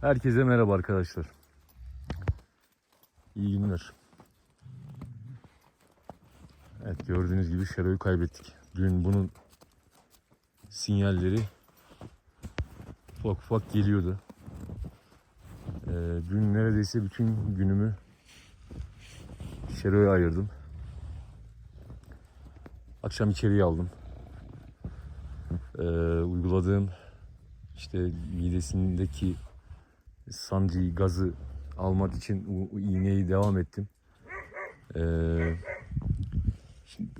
Herkese merhaba arkadaşlar. İyi günler. Evet gördüğünüz gibi Şero'yu kaybettik. Dün bunun sinyalleri ufak ufak geliyordu. Ee, dün neredeyse bütün günümü Şero'ya ayırdım. Akşam içeriye aldım. Ee, uyguladığım işte midesindeki sancıyı, gazı almak için o, iğneyi devam ettim. Ee, şimdi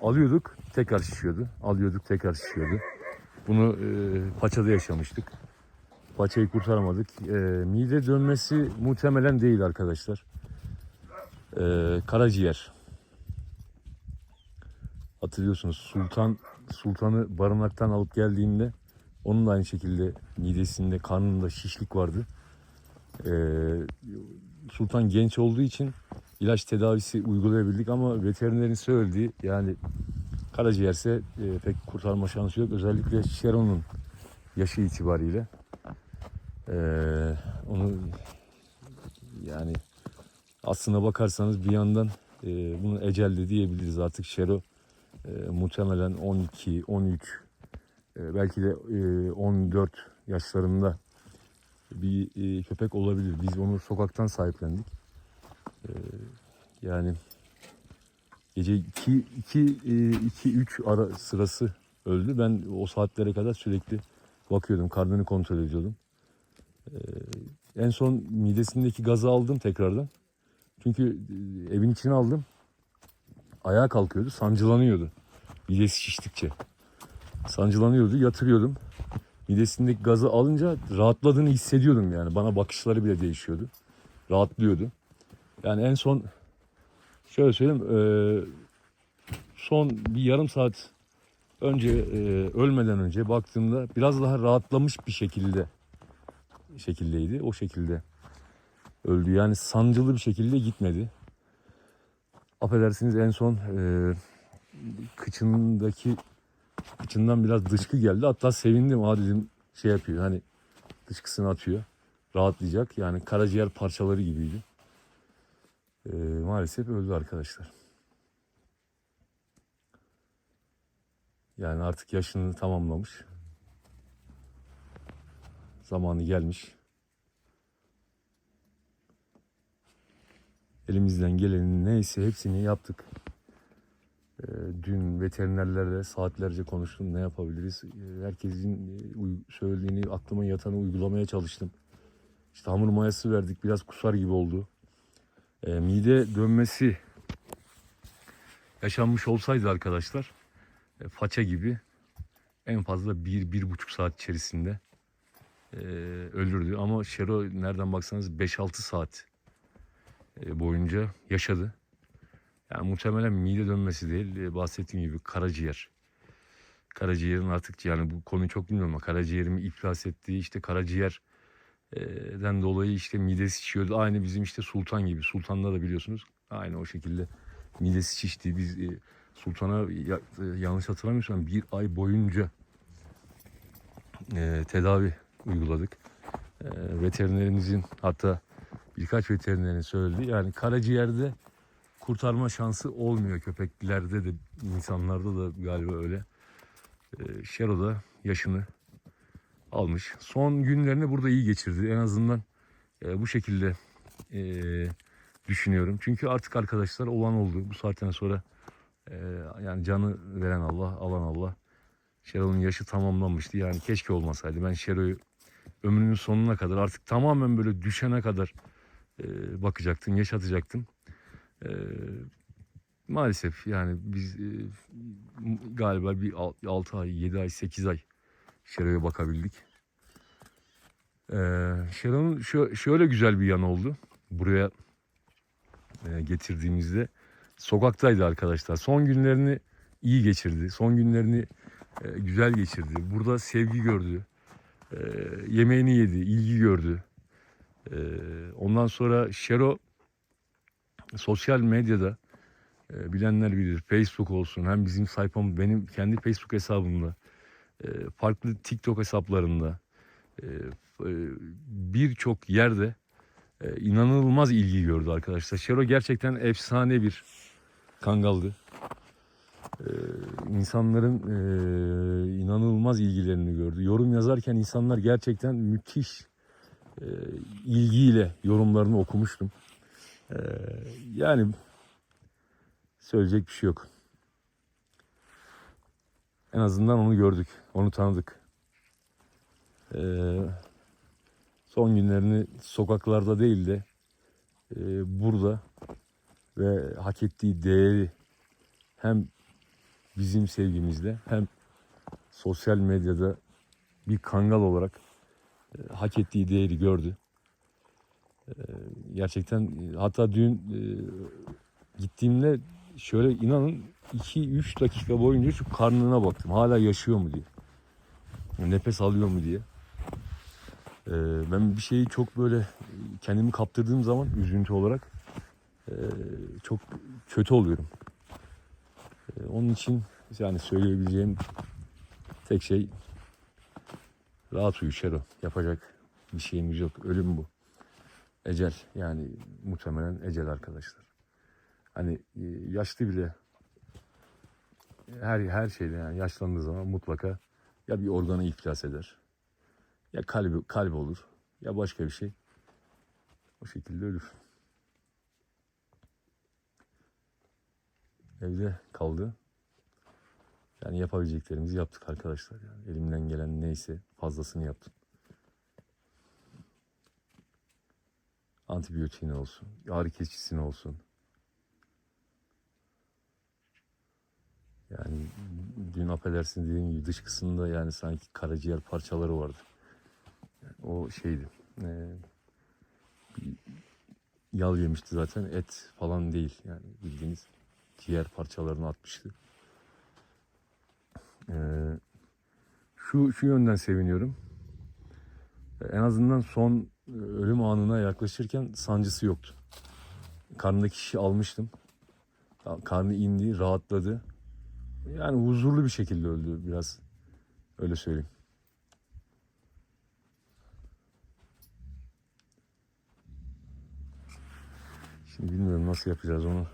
alıyorduk, tekrar şişiyordu. Alıyorduk, tekrar şişiyordu. Bunu e, paçada yaşamıştık. Paçayı kurtaramadık. E, mide dönmesi muhtemelen değil arkadaşlar. E, karaciğer. Hatırlıyorsunuz Sultan Sultan'ı barınaktan alıp geldiğinde onun da aynı şekilde midesinde, karnında şişlik vardı. Ee, Sultan genç olduğu için ilaç tedavisi uygulayabildik ama veterinerin söylediği yani karaciğerse e, pek kurtarma şansı yok. Özellikle Sharon'un yaşı itibariyle. Ee, onu yani aslına bakarsanız bir yandan e, bunu ecel de diyebiliriz artık Şero e, muhtemelen 12, 13 e, belki de e, 14 yaşlarında bir e, köpek olabilir. Biz onu sokaktan sahiplendik. E, yani gece 2 2 2 3 ara sırası öldü. Ben o saatlere kadar sürekli bakıyordum. Karnını kontrol ediyordum. E, en son midesindeki gazı aldım tekrardan. Çünkü e, evin içine aldım. Ayağa kalkıyordu, sancılanıyordu. Midesi şiştikçe sancılanıyordu. Yatırıyordum. Midesindeki gazı alınca rahatladığını hissediyordum yani. Bana bakışları bile değişiyordu. Rahatlıyordu. Yani en son şöyle söyleyeyim. e, son bir yarım saat önce e, ölmeden önce baktığımda biraz daha rahatlamış bir şekilde şekildeydi. O şekilde öldü. Yani sancılı bir şekilde gitmedi. Affedersiniz en son e, kıçındaki İçinden biraz dışkı geldi. Hatta sevindim. Aa dedim şey yapıyor hani dışkısını atıyor. Rahatlayacak. Yani karaciğer parçaları gibiydi. Ee, maalesef öldü arkadaşlar. Yani artık yaşını tamamlamış. Zamanı gelmiş. Elimizden gelenin neyse hepsini yaptık. Ee, Dün veterinerlerle saatlerce konuştum. Ne yapabiliriz? Ee, Herkesin e, söylediğini, aklıma yatanı uygulamaya çalıştım. İşte hamur mayası verdik. Biraz kusar gibi oldu. Ee, mide dönmesi yaşanmış olsaydı arkadaşlar e, faça gibi en fazla bir, bir buçuk saat içerisinde e, ölürdü. Ama Şero nereden baksanız 5-6 saat e, boyunca yaşadı. Yani muhtemelen mide dönmesi değil, e, bahsettiğim gibi karaciğer. Karaciğerin artık yani bu konuyu çok bilmiyorum ama karaciğerimi iflas ettiği işte karaciğerden dolayı işte midesi şişiyordu. Aynı bizim işte Sultan gibi. Sultan'da da biliyorsunuz aynı o şekilde midesi şişti. Biz e, Sultan'a ya- e, yanlış hatırlamıyorsam bir ay boyunca e, tedavi uyguladık. E, veterinerimizin hatta birkaç veterinerin söylediği yani karaciğerde kurtarma şansı olmuyor köpeklerde de insanlarda da galiba öyle. Ee, Şero da yaşını almış. Son günlerini burada iyi geçirdi. En azından e, bu şekilde e, düşünüyorum. Çünkü artık arkadaşlar olan oldu. Bu saatten sonra e, yani canı veren Allah, alan Allah. Şero'nun yaşı tamamlanmıştı. Yani keşke olmasaydı. Ben Şero'yu ömrünün sonuna kadar artık tamamen böyle düşene kadar e, bakacaktım, yaşatacaktım. Ee, maalesef yani biz e, galiba bir 6 ay, 7 ay, 8 ay Şero'ya bakabildik. Ee, Şero'nun şö- şöyle güzel bir yanı oldu. Buraya e, getirdiğimizde sokaktaydı arkadaşlar. Son günlerini iyi geçirdi. Son günlerini e, güzel geçirdi. Burada sevgi gördü. E, yemeğini yedi, ilgi gördü. E, ondan sonra Şero sosyal medyada e, bilenler bilir. Facebook olsun hem bizim sayfam benim kendi Facebook hesabımda e, farklı TikTok hesaplarında e, e, birçok yerde e, inanılmaz ilgi gördü arkadaşlar. Şero gerçekten efsane bir kangaldı. E, insanların e, inanılmaz ilgilerini gördü. Yorum yazarken insanlar gerçekten müthiş e, ilgiyle yorumlarını okumuştum. E, yani söyleyecek bir şey yok. En azından onu gördük, onu tanıdık. E, son günlerini sokaklarda değil de e, burada ve hak ettiği değeri hem bizim sevgimizle hem sosyal medyada bir kangal olarak e, hak ettiği değeri gördü. Gerçekten hatta dün gittiğimde şöyle inanın 2-3 dakika boyunca şu karnına baktım. Hala yaşıyor mu diye. Nefes alıyor mu diye. Ben bir şeyi çok böyle kendimi kaptırdığım zaman üzüntü olarak çok kötü oluyorum. Onun için yani söyleyebileceğim tek şey rahat uyu Şero. Yapacak bir şeyimiz yok. Ölüm bu. Ecel yani muhtemelen ecel arkadaşlar. Hani e, yaşlı bile her her şeyde yani yaşlandığı zaman mutlaka ya bir organı iflas eder. Ya kalbi kalp olur ya başka bir şey. O şekilde ölür. Evde kaldı. Yani yapabileceklerimizi yaptık arkadaşlar. Yani elimden gelen neyse fazlasını yaptım. Antibiyotiğine olsun, ağrı kesicine olsun. Yani dün affedersin dediğim gibi dış kısmında yani sanki karaciğer parçaları vardı. Yani o şeydi. bir yal yemişti zaten et falan değil yani bildiğiniz ciğer parçalarını atmıştı. Ee, şu şu yönden seviniyorum. En azından son e, ölüm anına yaklaşırken sancısı yoktu. Karnındaki şişi almıştım. Karnı indi, rahatladı. Yani huzurlu bir şekilde öldü biraz. Öyle söyleyeyim. Şimdi bilmiyorum nasıl yapacağız onu.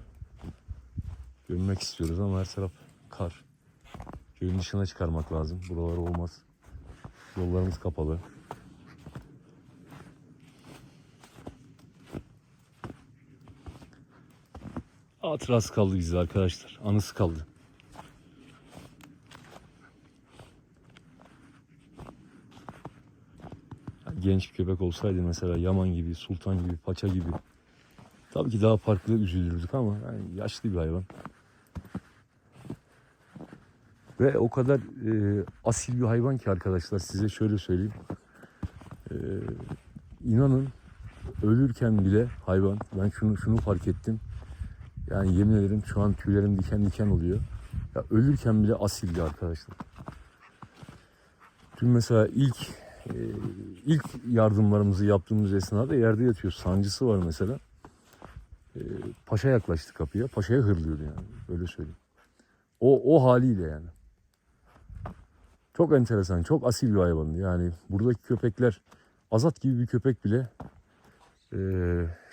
Görmek istiyoruz ama her taraf kar. Köyün dışına çıkarmak lazım. Buralar olmaz. Yollarımız kapalı. Hatırası kaldı bize arkadaşlar. Anısı kaldı. Genç bir köpek olsaydı mesela Yaman gibi, Sultan gibi, Paça gibi tabii ki daha farklı üzülürdük ama yani yaşlı bir hayvan. Ve o kadar e, asil bir hayvan ki arkadaşlar size şöyle söyleyeyim. E, inanın ölürken bile hayvan ben şunu şunu fark ettim. Yani yemin ederim şu an tüylerim diken diken oluyor. Ya ölürken bile asildi arkadaşlar. Dün mesela ilk e, ilk yardımlarımızı yaptığımız esnada yerde yatıyor. Sancısı var mesela. E, paşa yaklaştı kapıya. Paşa'ya hırlıyordu yani. Öyle söyleyeyim. O, o haliyle yani. Çok enteresan, çok asil bir hayvandı. Yani buradaki köpekler, Azat gibi bir köpek bile e,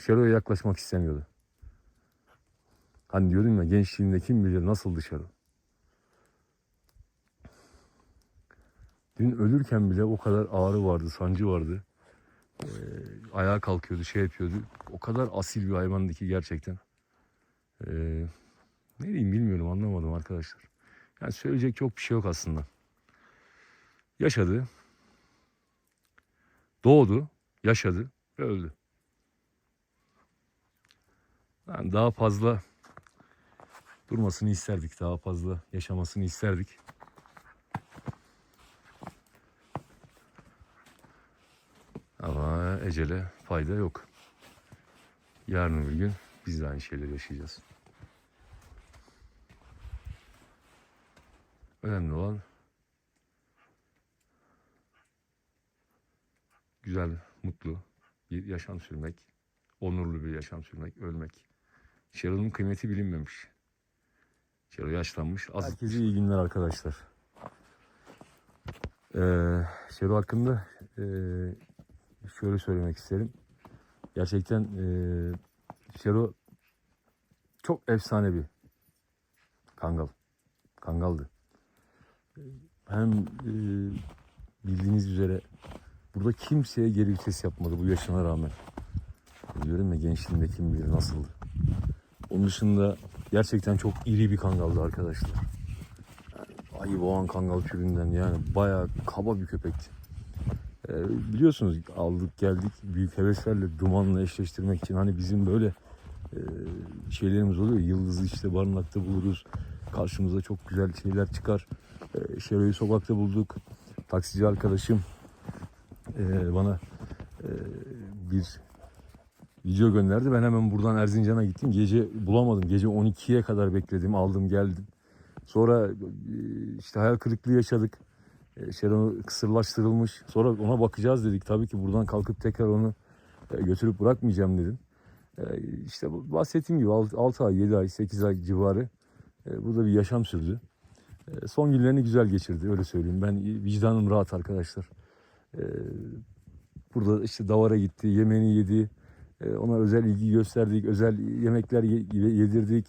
Şero'ya yaklaşmak istemiyordu. Hani diyordum ya gençliğinde kim bilir nasıl dışarı. Dün ölürken bile o kadar ağrı vardı, sancı vardı. E, ayağa kalkıyordu, şey yapıyordu. O kadar asil bir hayvandı ki gerçekten. E, ne diyeyim bilmiyorum, anlamadım arkadaşlar. Yani söyleyecek çok bir şey yok aslında. Yaşadı. Doğdu, yaşadı ve öldü. Yani daha fazla durmasını isterdik, daha fazla yaşamasını isterdik. Ama ecele fayda yok. Yarın bir gün biz de aynı şeyleri yaşayacağız. Önemli olan güzel, mutlu bir yaşam sürmek, onurlu bir yaşam sürmek, ölmek. Cheryl'ın kıymeti bilinmemiş. Cheryl yaşlanmış, az. Herkese iyi günler arkadaşlar. Ee, Şero hakkında e, şöyle söylemek isterim. Gerçekten e, Şero çok efsane bir kangal. Kangaldı. Hem e, bildiğiniz üzere burada kimseye geri vites yapmadı bu yaşına rağmen. Diyorum ya gençliğinde kim bilir nasıldı. Onun dışında gerçekten çok iri bir kangaldı arkadaşlar. Yani ayı boğan kangal türünden yani bayağı kaba bir köpekti. Ee, biliyorsunuz aldık geldik büyük heveslerle dumanla eşleştirmek için hani bizim böyle e, şeylerimiz oluyor. Yıldızı işte barınakta buluruz. Karşımıza çok güzel şeyler çıkar. E, Şero'yu sokakta bulduk. Taksici arkadaşım e, bana e, bir video gönderdi. Ben hemen buradan Erzincan'a gittim. Gece bulamadım. Gece 12'ye kadar bekledim. Aldım geldim. Sonra e, işte hayal kırıklığı yaşadık. E, Şeron kısırlaştırılmış. Sonra ona bakacağız dedik. Tabii ki buradan kalkıp tekrar onu e, götürüp bırakmayacağım dedim. İşte bahsettiğim gibi 6 ay, 7 ay, 8 ay civarı burada bir yaşam sürdü. Son günlerini güzel geçirdi öyle söyleyeyim. Ben vicdanım rahat arkadaşlar. Burada işte davara gitti, yemeğini yedi. E, Ona özel ilgi gösterdik, özel yemekler ye- yedirdik.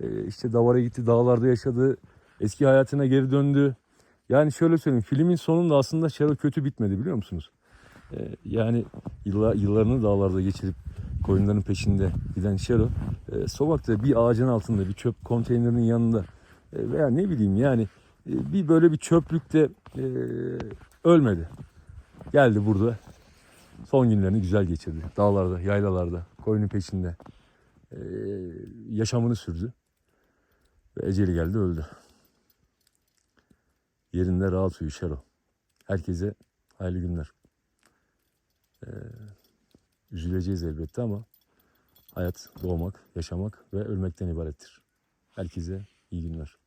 E, İşte davara gitti, dağlarda yaşadı. Eski hayatına geri döndü. Yani şöyle söyleyeyim, filmin sonunda aslında Şero kötü bitmedi biliyor musunuz? E, Yani yıllar, yıllarını dağlarda geçirip koyunların peşinde giden e, sokakta bir ağacın altında, bir çöp konteynerinin yanında veya ne bileyim yani bir böyle bir çöplükte ölmedi. Geldi burada son günlerini güzel geçirdi. Dağlarda, yaylalarda, koyunun peşinde e, yaşamını sürdü. Ve eceli geldi öldü. Yerinde rahat uyu Şero. Herkese hayırlı günler. E, üzüleceğiz elbette ama hayat doğmak, yaşamak ve ölmekten ibarettir. Herkese iyi günler.